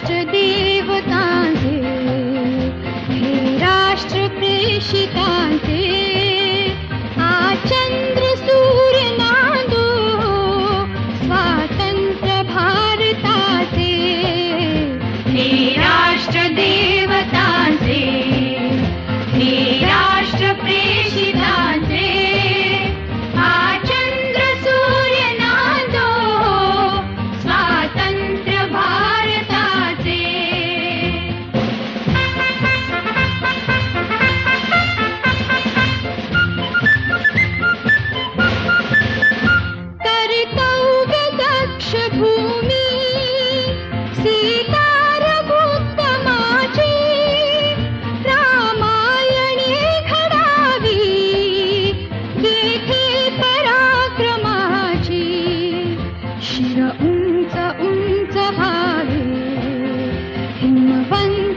राष्ट्र देवतान्ते हे राष्ट्र प्रेषितासे आचन्द्र सूर्यनादो स्वातन्त्र हे राष्ट्र राष्ट्रप्रेषिता बन